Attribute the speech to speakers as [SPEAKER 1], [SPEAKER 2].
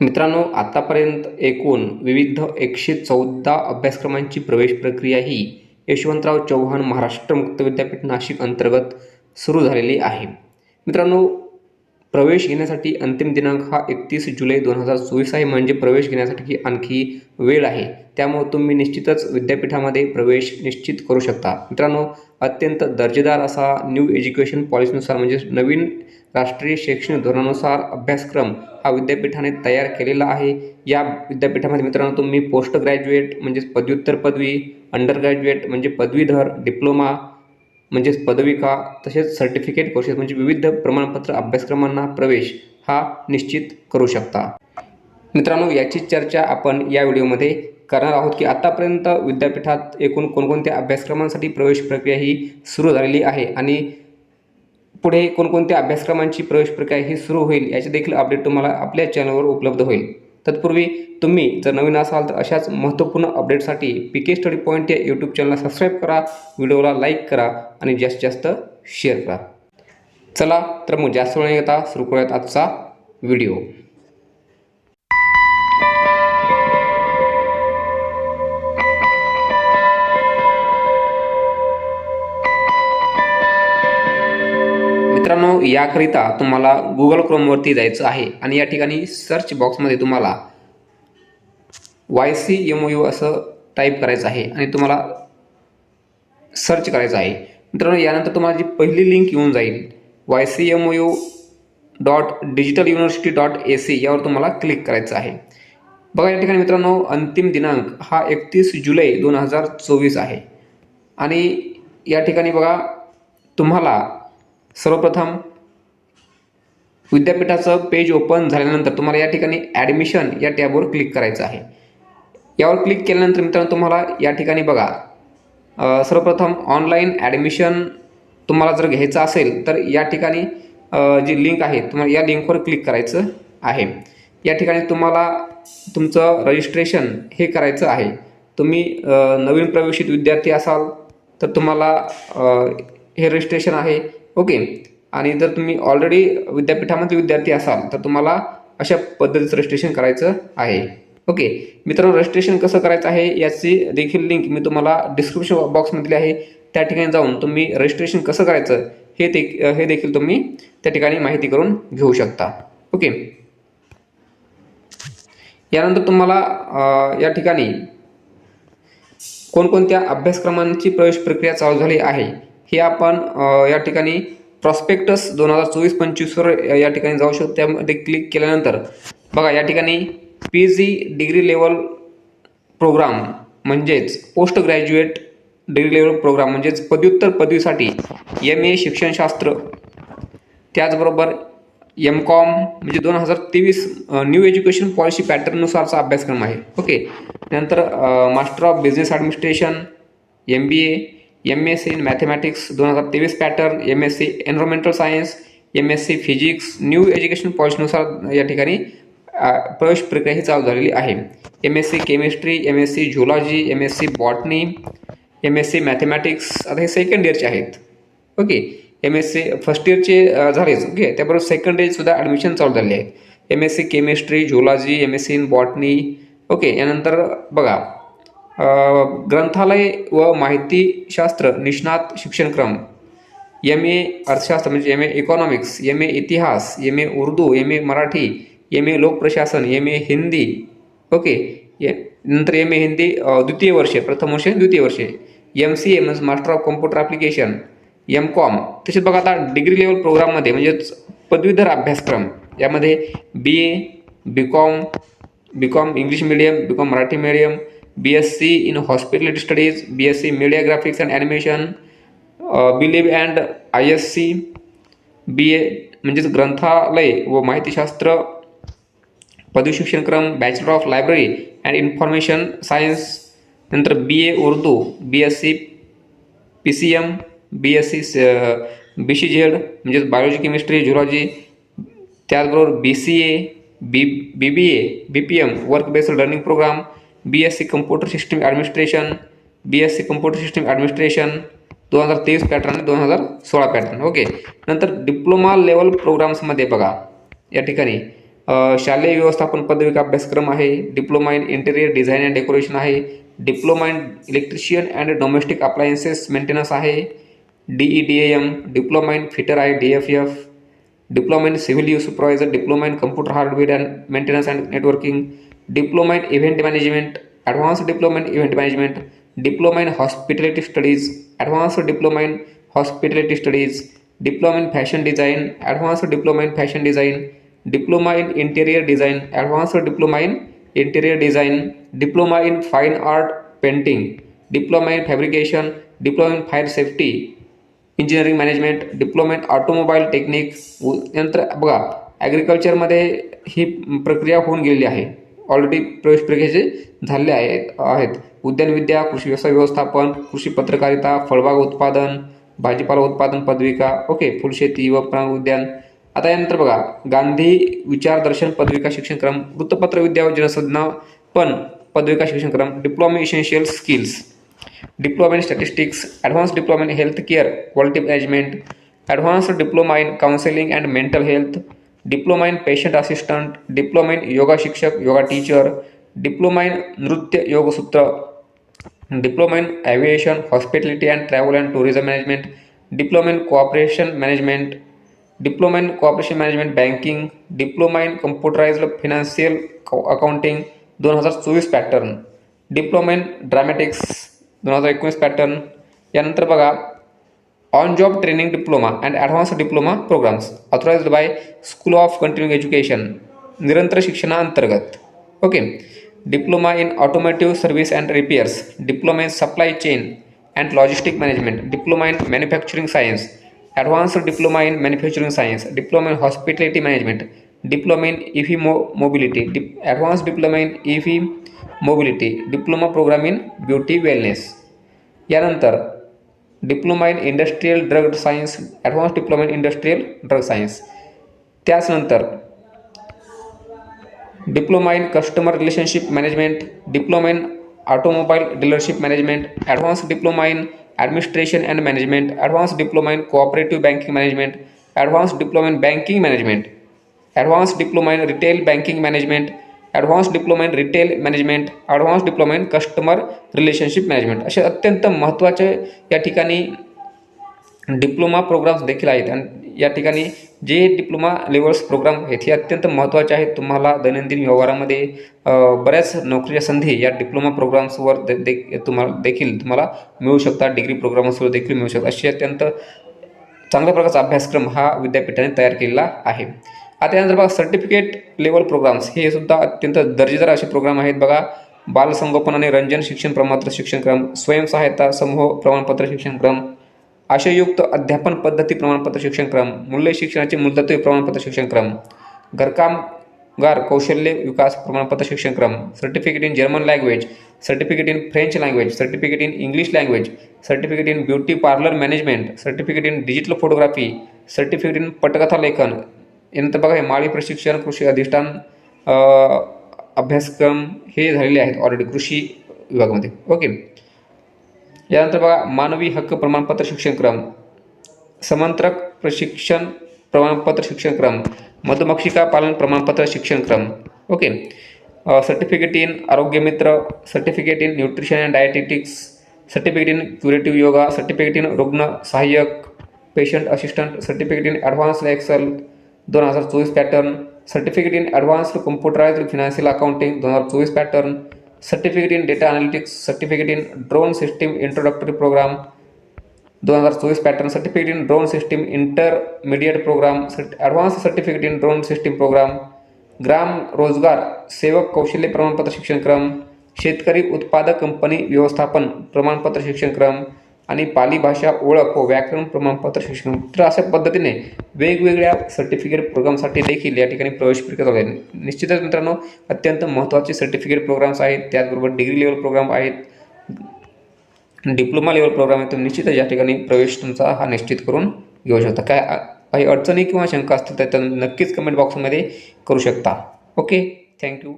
[SPEAKER 1] मित्रांनो आतापर्यंत एकूण विविध एकशे चौदा अभ्यासक्रमांची प्रवेश प्रक्रिया ही यशवंतराव चव्हाण महाराष्ट्र मुक्त विद्यापीठ नाशिक अंतर्गत सुरू झालेली आहे. मित्रांनो प्रवेश घेण्यासाठी अंतिम दिनांक हा एकतीस जुलै दोन हजार चोवीस आहे. म्हणजे प्रवेश घेण्यासाठी आणखी वेळ आहे. त्यामुळे तुम्ही निश्चितच विद्यापीठामध्ये प्रवेश निश्चित करू शकता. मित्रांनो अत्यंत दर्जेदार असा न्यू एज्युकेशन पॉलिसीनुसार म्हणजे नवीन राष्ट्रीय शैक्षणिक धोरणानुसार अभ्यासक्रम हा विद्यापीठाने तयार केलेला आहे. या विद्यापीठामध्ये मित्रांनो तुम्ही पोस्ट ग्रॅज्युएट म्हणजेच पदव्युत्तर पदवी अंडर ग्रॅज्युएट म्हणजे पदवीधर डिप्लोमा म्हणजेच पदविका तसेच सर्टिफिकेट कोर्सेस म्हणजे विविध प्रमाणपत्र अभ्यासक्रमांना प्रवेश हा निश्चित करू शकता. मित्रांनो याची चर्चा आपण या व्हिडिओमध्ये करणार आहोत की आतापर्यंत विद्यापीठात एकूण कोणकोणत्या अभ्यासक्रमांसाठी प्रवेश प्रक्रिया ही सुरू झालेली आहे आणि पुढे कोणकोणत्या अभ्यासक्रमांची प्रवेश प्रक्रिया ही सुरू होईल याचे देखील अपडेट तुम्हाला आपल्या चॅनलवर उपलब्ध होईल. तत्पूर्वी तुम्ही जर नवीन असाल तर अशाच महत्त्वपूर्ण अपडेटसाठी पी के स्टडी पॉईंट या यूट्यूब चॅनलला सबस्क्राईब करा व्हिडिओला लाईक करा आणि जास्तीत जास्त शेअर करा. चला तर मग जास्त वेळ येता सुरू करूयात आजचा व्हिडिओ मित्रांनो याकरिता तुम्हाला गुगल क्रोमवरती जायचं आहे आणि या ठिकाणी सर्च बॉक्समध्ये तुम्हाला Y C M O U असं टाईप करायचं आहे आणि तुम्हाला सर्च करायचं आहे. मित्रांनो यानंतर तुम्हाला जी पहिली लिंक येऊन जाईल Y C M O U dot digital university dot A C यावर तुम्हाला क्लिक करायचं आहे. बघा या ठिकाणी मित्रांनो अंतिम दिनांक हा एकतीस जुलै दोन हजार चोवीस आहे. आणि या ठिकाणी बघा तुम्हाला सर्वप्रथम विद्यापीठाचं पेज ओपन झाल्यानंतर तुम्हाला या ठिकाणी ॲडमिशन या टॅबवर क्लिक करायचं आहे. यावर क्लिक केल्यानंतर मित्रांनो तुम्हाला या ठिकाणी बघा सर्वप्रथम ऑनलाईन ॲडमिशन तुम्हाला जर घ्यायचं असेल तर या ठिकाणी जी लिंक आहे तुम्हाला या लिंकवर क्लिक करायचं आहे. या ठिकाणी तुम्हाला तुमचं रजिस्ट्रेशन हे करायचं आहे. तुम्ही नवीन प्रवेशित विद्यार्थी असाल तर तुम्हाला हे रजिस्ट्रेशन आहे. ओके. आणि जर तुम्ही ऑलरेडी विद्यापीठामध्ये विद्यार्थी असाल तर तुम्हाला अशा पद्धतीचं रजिस्ट्रेशन करायचं आहे. ओके मित्रांनो रजिस्ट्रेशन कसं करायचं आहे याची देखील लिंक मी तुम्हाला डिस्क्रिप्शन बॉक्समध्ये आहे. त्या ठिकाणी जाऊन तुम्ही रजिस्ट्रेशन कसं करायचं हे ते हे देखील तुम्ही त्या ठिकाणी माहिती करून घेऊ शकता. ओके यानंतर तुम्हाला या ठिकाणी कोणकोणत्या अभ्यासक्रमांची प्रवेश प्रक्रिया चालू झाली आहे हे आपण या ठिकाणी प्रॉस्पेक्टस दोन हजार चोवीस पंचवीसवर या ठिकाणी जाऊ शकतो. त्यामध्ये क्लिक केल्यानंतर बघा या ठिकाणी P G degree level program म्हणजेच post graduate degree level program म्हणजेच पदव्युत्तर पदवीसाठी एम ए शिक्षणशास्त्र. त्याचबरोबर एम कॉम म्हणजे दोन हजार तेवीस न्यू एज्युकेशन पॉलिसी पॅटर्ननुसारचा अभ्यासक्रम आहे. ओके नंतर master of business administration M B A M S C in mathematics दोन हजार तेवीस pattern M S C environmental science M S C physics new education पॉलिसीनुसार या ठिकाणी प्रवेश प्रक्रिया ही चालू झालेली आहे M S C chemistry M S C zoology M S C botany M S C mathematics आता हे सेकंड इयरचे आहेत okay M S C first इयरचे झालेच ओके त्याबरोबर सेकंड इयरसुद्धा ॲडमिशन चालू झाले आहे M S C chemistry zoology M S C in botany okay यानंतर बघा ग्रंथालय व माहितीशास्त्र निष्णात शिक्षणक्रम एम ए अर्थशास्त्र म्हणजे M A economics M A इतिहास M A Urdu M A Marathi M A लोकप्रशासन M A Hindi okay नंतर एम ए हिंदी द्वितीय वर्ष प्रथम वर्ष द्वितीय वर्ष M C M master of computer application M com तसेच बघा आता डिग्री लेवल प्रोग्राममध्ये म्हणजेच पदवीधर अभ्यासक्रम यामध्ये B A B com B com English medium B com Marathi medium B S C in hospitality studies B S C media graphics and animation believe and I S C B A म्हणजेच ग्रंथालय व माहितीशास्त्र पदवी शिक्षणक्रम bachelor of library and information science नंतर B A Urdu B S C P C M B S C B C Z म्हणजेच biology chemistry zoology त्याचबरोबर B C A B B B A B P M work based learning program B S C computer system administration B S C computer system administration दोन हजार तेवीस pattern आणि दोन हजार सोळा pattern okay नंतर diploma level प्रोग्राम्समध्ये बघा. या ठिकाणी शालेय व्यवस्थापन पदविका अभ्यासक्रम आहे diploma in interior design and decoration आहे diploma in electrician and domestic appliances maintenance आहे D E D M diploma in fitter आहे D F F diploma in civil U supervisor diploma in computer hardware and maintenance and networking diploma in event management advance diploma in event management diploma in hospitality studies advance diploma in hospitality studies diploma in fashion design advance diploma in fashion design diploma in interior design advance diploma in interior design diploma in fine art painting diploma in fabrication diploma in fire safety engineering management diploma in automobile technique यंत्र बघा ॲग्रिकल्चरमध्ये ही प्रक्रिया होऊन गेलेली आहे. Already प्रवेश प्रक्रियेचे झालेले आहेत. आहेत उद्यानविद्या कृषी व्यवसाय व्यवस्थापन कृषी पत्रकारिता फळबाग उत्पादन भाजीपाला उत्पादन पदविका ओके फुलशेती व प्रांग उद्यान. आता यानंतर बघा गांधी विचारदर्शन पदविका शिक्षणक्रम वृत्तपत्र विद्या व जनसंज्ञापन पदविका शिक्षणक्रम diploma essential skills. Diploma in statistics advance diploma in health care quality management advance diploma in counselling and mental health diploma in patient assistant diploma in yoga शिक्षक योगा टीचर डिप्लोमा इन नृत्य Yogasutra diploma in aviation hospitality and travel and tourism management diploma in cooperation management diploma in cooperation management banking diploma in computerised financial accounting दोन हजार चोवीस pattern diploma in dramatics दोन हजार एकोणीस pattern यानंतर बघा on job training diploma and advance diploma programmes authorised by school of continuing education निरंतर शिक्षणाअंतर्गत okay diploma in automotive service and repairs diploma in supply chain and logistic management diploma in manufacturing science advance diploma in manufacturing science diploma in hospitality management diploma in EV mo mobility dip advance diploma in EV mobility diploma programme in beauty wellness यानंतर diploma in industrial drug science advance diploma in industrial drug science त्याचनंतर diploma in customer relationship management diploma in automobile dealership management advance diploma in administration and management advance diploma in cooperative banking management advance diploma in banking management advance diploma in retail banking management advance diploma in retail management advance diploma in customer relationship management असे अत्यंत महत्त्वाचे या ठिकाणी diploma programs देखील आहेत. आणि या ठिकाणी जे डिप्लोमा लेवल्स प्रोग्राम आहेत हे अत्यंत महत्त्वाचे आहेत. तुम्हाला दैनंदिन व्यवहारामध्ये बऱ्याच नोकरीच्या संधी या डिप्लोमा प्रोग्राम्सवर दे, दे तुम्हाला देखील तुम्हाला मिळू शकतात. डिग्री प्रोग्राम्सवर देखील मिळू शकतात. असे अत्यंत चांगल्या प्रकारचा अभ्यासक्रम हा विद्यापीठाने तयार केलेला आहे. आता यानंतर बघा सर्टिफिकेट लेवल प्रोग्राम्स हे सुद्धा अत्यंत दर्जेदार असे प्रोग्राम आहेत. बघा बालसंगोपन आणि रंजन शिक्षण प्रमाणपत्र शिक्षणक्रम स्वयंसहायता समूह प्रमाणपत्र शिक्षणक्रम आशयुक्त अध्यापन पद्धती प्रमाणपत्र शिक्षणक्रम मूल्य शिक्षणाचे मूलतत्व प्रमाणपत्र शिक्षणक्रम घरकामगार कौशल्य विकास प्रमाणपत्र शिक्षणक्रम certificate in German language certificate in French language certificate in English language certificate in beauty parlour management certificate in digital photography certificate in पटकथा लेखन यानंतर बघा हे माळी प्रशिक्षण कृषी अधिष्ठान अभ्यासक्रम हे झालेले आहेत ऑलरेडी कृषी विभागामध्ये. ओके यानंतर बघा मानवी हक्क प्रमाणपत्र शिक्षणक्रम समांतरक प्रशिक्षण प्रमाणपत्र शिक्षणक्रम मधुमक्षिका पालन प्रमाणपत्र शिक्षणक्रम okay certificate in आरोग्यमित्र certificate in nutrition and dietetics certificate in curative yoga certificate in रुग्ण सहाय्यक patient assistant certificate in advance Excel दोन हजार चोवीस pattern certificate in advanced computerised financial accounting दोन हजार चोवीस pattern certificate in data analytics certificate in drone system introductory program दोन हजार चोवीस pattern certificate in drone system intermediate program advance certificate in drone system program ग्राम रोजगार सेवक कौशल्य प्रमाणपत्र शिक्षणक्रम शेतकरी उत्पादक कंपनी व्यवस्थापन प्रमाणपत्र शिक्षणक्रम आणि पाली भाषा ओळख व व्याकरण प्रमाणपत्र शिक्षण. तर अशा पद्धतीने वेगवेगळ्या सर्टिफिकेट प्रोग्रामसाठी देखील या ठिकाणी प्रवेश प्रक्रिया चालू आहे. निश्चितच मित्रांनो अत्यंत महत्त्वाचे सर्टिफिकेट प्रोग्राम्स आहेत. त्याचबरोबर डिग्री लेवल प्रोग्राम आहेत. डिप्लोमा लेवल प्रोग्राम आहे तर निश्चितच या ठिकाणी प्रवेश तुमचा हा निश्चित करून घेऊ शकता. काय काही अडचणी किंवा शंका असतील तर नक्कीच कमेंट बॉक्समध्ये करू शकता. Okay thank you